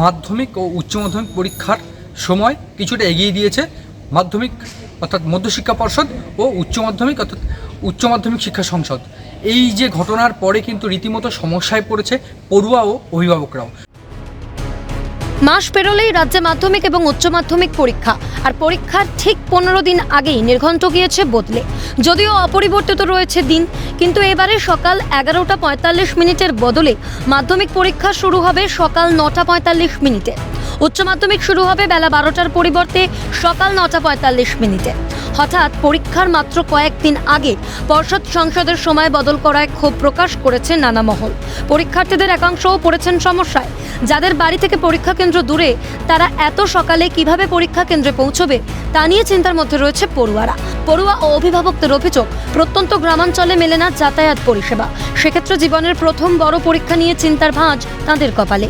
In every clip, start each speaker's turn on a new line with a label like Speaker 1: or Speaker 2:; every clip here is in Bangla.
Speaker 1: মাধ্যমিক ও উচ্চ মাধ্যমিক পরীক্ষার সময় কিছুটা এগিয়ে দিয়েছে। মাধ্যমিক অর্থাৎ মধ্যশিক্ষা পর্ষদ ও উচ্চ মাধ্যমিক অর্থাৎ উচ্চ মাধ্যমিক শিক্ষা সংসদ। এই যে ঘটনার পরে কিন্তু রীতিমতো সমস্যায় পড়েছে পড়ুয়া ও অভিভাবকরাও।
Speaker 2: মাস পেরোলেই রাজ্যে মাধ্যমিক এবং উচ্চ মাধ্যমিক পরীক্ষা। আর পরীক্ষার ঠিক পনেরো দিন আগেই নির্ঘণ্ট গিয়েছে বদলে। যদিও অপরিবর্তিত রয়েছে দিন, কিন্তু এবারে সকাল এগারোটা পঁয়তাল্লিশ মিনিটের বদলে মাধ্যমিক পরীক্ষা শুরু হবে সকাল নটা পঁয়তাল্লিশ মিনিটে। উচ্চ মাধ্যমিক শুরু হবে বেলা বারোটার পরিবর্তে সকাল নটা পঁয়তাল্লিশ মিনিটে। হঠাৎ পরীক্ষার মাত্র কয়েকদিন আগে পর্ষদ সংসদের সময় বদল করায় ক্ষোভ প্রকাশ করেছে নানা মহল। পরীক্ষার্থীদের একাংশও পড়েছেন সমস্যায়। যাদের বাড়ি থেকে পরীক্ষা কেন্দ্র দূরে, তারা এত সকালে কীভাবে পরীক্ষা কেন্দ্রে পৌঁছবে, তা নিয়ে চিন্তার মধ্যে রয়েছে পড়ুয়ারা। পড়ুয়া ও অভিভাবকদের অভিযোগ, প্রত্যন্ত গ্রামাঞ্চলে মেলে না যাতায়াত পরিষেবা। সেক্ষেত্রে জীবনের প্রথম বড় পরীক্ষা নিয়ে চিন্তার ভাঁজ তাদের কপালে।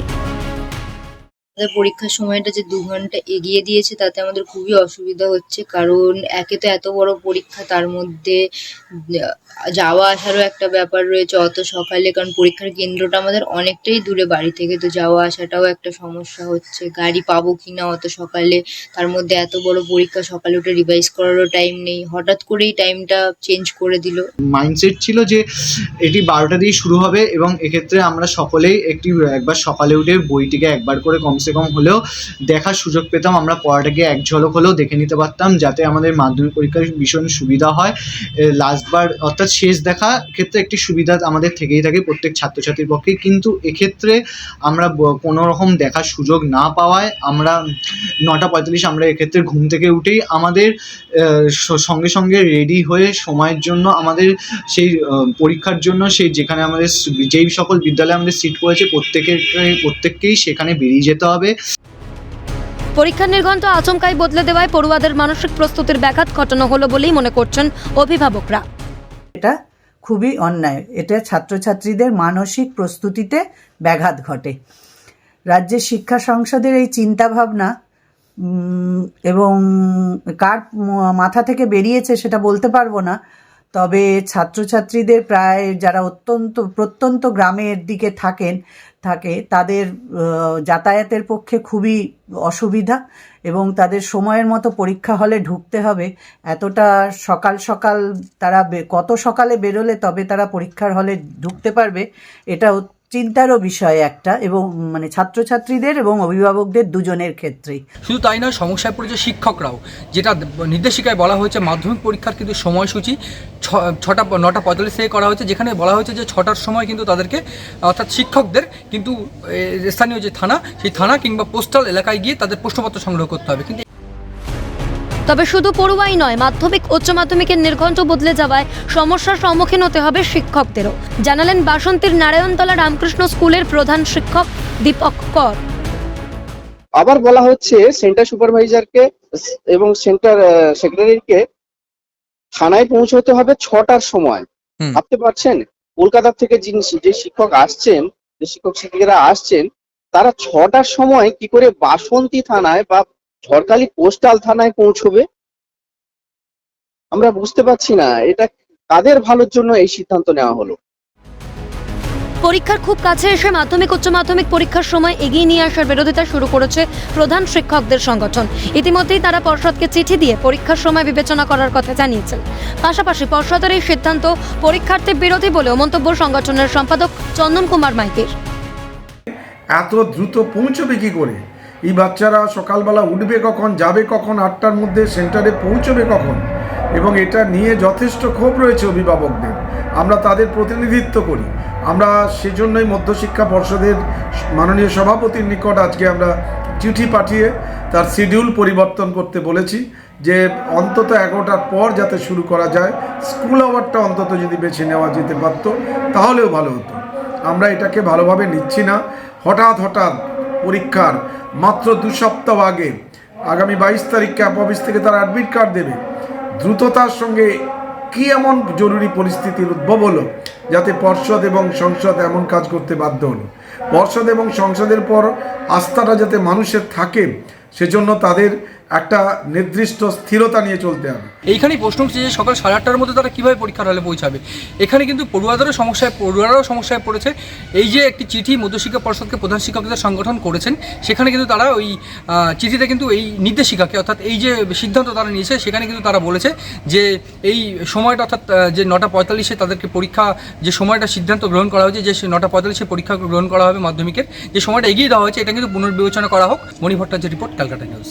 Speaker 3: আমাদের পরীক্ষার সময়টা যে দু ঘণ্টা এগিয়ে দিয়েছে, তাতে আমাদের খুবই অসুবিধা হচ্ছে। কারণ একে তো এত বড় পরীক্ষা, তার মধ্যে যাওয়া আসারও একটা ব্যাপার রয়েছে অত সকালে। কারণ পরীক্ষার কেন্দ্রটা আমাদের অনেকটাই দূরে বাড়ি থেকে, তো যাওয়া আসাটাও একটা সমস্যা হচ্ছে। গাড়ি পাবো কি না অত সকালে, তার মধ্যে এত বড় পরীক্ষা, সকালে উঠে রিভাইজ করারও টাইম নেই। হঠাৎ করেই টাইমটা চেঞ্জ করে দিল।
Speaker 4: মাইন্ডসেট ছিল যে, এটি বারোটা দিয়ে শুরু হবে এবং এক্ষেত্রে আমরা সকলেই একটি, একবার সকালে উঠে বইটিকে একবার করে কমসে কম হলেও দেখার সুযোগ পেতাম, আমরা পড়াটাকে এক ঝলক হলেও দেখে নিতে পারতাম, যাতে আমাদের মাধ্যমিক পরীক্ষার ভীষণ সুবিধা হয়। লাস্টবার অর্থাৎ শেষ দেখা ক্ষেত্রে একটি সুবিধা আমাদের থেকেই থাকে প্রত্যেক ছাত্রছাত্রীর পক্ষে। কিন্তু এক্ষেত্রে আমরা কোনো রকম দেখার সুযোগ না পাওয়ায় আমরা নটা পঁয়তাল্লিশ আমরা এক্ষেত্রে ঘুম থেকে উঠেই আমাদের সঙ্গে সঙ্গে রেডি হয়ে সময়ের জন্য আমাদের সেই পরীক্ষার জন্য সেই যেখানে আমাদের যেই সকল বিদ্যালয়ে আমাদের সিট পড়েছে, প্রত্যেকের, প্রত্যেককেই সেখানে বেরিয়ে যেতে হবে।
Speaker 2: পরীক্ষার নির্ঘণ্ট আচমকাই বদলে দেওয়ায় পড়ুয়াদের মানসিক প্রস্তুতির ব্যাঘাত ঘটানো হলো বলেই মনে করছেন অভিভাবকরা।
Speaker 5: এটা খুবই অন্যায়। এটা ছাত্রছাত্রীদের মানসিক প্রস্তুতিতে ব্যাঘাত ঘটে। রাজ্যের শিক্ষা সংসদের এই চিন্তাভাবনা উম, এবং কার মাথা থেকে বেরিয়েছে সেটা বলতে পারব না তবে ছাত্রছাত্রীদের প্রায় যারা অত্যন্ত প্রত্যন্ত গ্রামের দিকে থাকেন থাকে, তাদের যাতায়াতের পক্ষে খুবই অসুবিধা এবং তাদের সময়ের মতো পরীক্ষা হলে ঢুকতে হবে। এতটা সকাল সকাল তারা কত সকালে বেরোলে তবে তারা পরীক্ষার হলে ঢুকতে পারবে, এটা চিন্তারও বিষয় একটা এবং মানে ছাত্রছাত্রীদের এবং অভিভাবকদের দুজনের ক্ষেত্রেই।
Speaker 1: শুধু তাই নয়, সমস্যায় পড়েছে শিক্ষকরাও। যেটা নির্দেশিকায় বলা হয়েছে, মাধ্যমিক পরীক্ষার কিন্তু সময়সূচি ছটা, নটা পঁয়তাল্লিশ থেকে করা হয়েছে, যেখানে বলা হয়েছে যে ছটার সময় কিন্তু তাদেরকে, অর্থাৎ শিক্ষকদের কিন্তু স্থানীয় যে থানা, সেই থানা কিংবা পোস্টাল এলাকায় গিয়ে তাদের প্রশ্নপত্র সংগ্রহ করতে হবে। কিন্তু
Speaker 2: তবে শুধু পড়ুয়াই নয় মাধ্যমিক উচ্চ মাধ্যমিকের নির্ঘণ্ট বদলে যাওয়ায় সমস্যার সম্মুখীন হতে হবে শিক্ষকদেরও। জানালেন বাসন্তীর নারায়ণতলা রামকৃষ্ণ স্কুলের প্রধান শিক্ষক দীপক কর।
Speaker 6: আবার বলা হচ্ছে সেন্টার সুপারভাইজারকে এবং সেন্টার সেক্রেটারিকে থানায় পৌঁছতে হবে ছটার সময়। ভাবতে পারছেন? কলকাতা থেকে যিনি- যে শিক্ষক আসছেন যে শিক্ষক শিক্ষিকারা আসছেন তারা ছটার সময় কি করে বাসন্তী থানায় বা ঝড়খালি পোস্টাল থানায় পৌঁছবে? আমরা বুঝতে পারছি না এটা কাদের ভালোর জন্য এই সিদ্ধান্ত নেওয়া হলো?
Speaker 2: পরীক্ষার খুব কাছে এসে মাধ্যমিক উচ্চ মাধ্যমিক পরীক্ষার সময় এগিয়ে নিয়ে আসার বিরোধিতা শুরু করেছে প্রধান শিক্ষকদের সংগঠন। ইতিমধ্যেই তারা পর্ষদকে চিঠি দিয়ে পরীক্ষার সময় বিবেচনা করার কথা জানিয়েছেন। পাশাপাশি পর্ষদের এই সিদ্ধান্ত পরীক্ষার্থী বিরোধী বলেও মন্তব্য সংগঠনের সম্পাদক চন্দন কুমার মাইতির।
Speaker 7: এত দ্রুত পৌঁছবে কি করে? এই বাচ্চারা সকালবেলা উঠবে কখন, যাবে কখন, আটটার মধ্যে সেন্টারে পৌঁছবে কখন? এবং এটা নিয়ে যথেষ্ট ক্ষোভ রয়েছে অভিভাবকদের। আমরা তাদের প্রতিনিধিত্ব করি। আমরা সেজন্যই মধ্যশিক্ষা পর্ষদের মাননীয় সভাপতির নিকট আজকে আমরা চিঠি পাঠিয়ে তার শিডিউল পরিবর্তন করতে বলেছি যে অন্তত এগারোটার পর যাতে শুরু করা যায়, স্কুল আওয়ারটা অন্তত যদি বেছে নেওয়া যেতে পারতো, তাহলেও ভালো হতো। আমরা এটাকে ভালোভাবে নিচ্ছি না। হঠাৎ হঠাৎ পরীক্ষার মাত্র দু সপ্তাহ আগে আগামী বাইশ তারিখ ক্যাম্প অফিস থেকে তারা অ্যাডমিট কার্ড দেবে। দ্রুততার সঙ্গে কি এমন জরুরি পরিস্থিতির উদ্ভব হলো যাতে পর্ষদ এবং সংসদ এমন কাজ করতে বাধ্য হলো? পর্ষদ এবং সংসদের পর আস্থাটা যাতে মানুষের থাকে, সেজন্য তাদের একটা নির্দিষ্ট স্থিরতা নিয়ে চলতে হবে।
Speaker 1: এইখানেই প্রশ্ন উঠছে যে সকাল সাড়ে আটটার মধ্যে তারা কীভাবে পরীক্ষার হলে পৌঁছাবে। এখানে কিন্তু পড়ুয়াদেরও সমস্যায় পড়ুয়ারাও সমস্যায় পড়েছে। এই যে একটি চিঠি মধ্যশিক্ষা পর্ষদকে প্রধান শিক্ষকদের সংগঠন করেছেন, সেখানে কিন্তু তারা ওই চিঠিতে কিন্তু এই নির্দেশিকাকে, অর্থাৎ এই যে সিদ্ধান্ত তারা নিয়েছে, সেখানে কিন্তু তারা বলেছে যে এই সময়টা, অর্থাৎ যে নটা পঁয়তাল্লিশে তাদেরকে পরীক্ষা, যে সময়টা সিদ্ধান্ত গ্রহণ করা হয়েছে, যে নটা পঁয়তাল্লিশে পরীক্ষা গ্রহণ করা হবে মাধ্যমিকের, যে সময়টা এগিয়ে দেওয়া হয়েছে, এটা কিন্তু পুনর্বিবেচনা করা হোক। Moni Bhattacharya report, Calcutta news.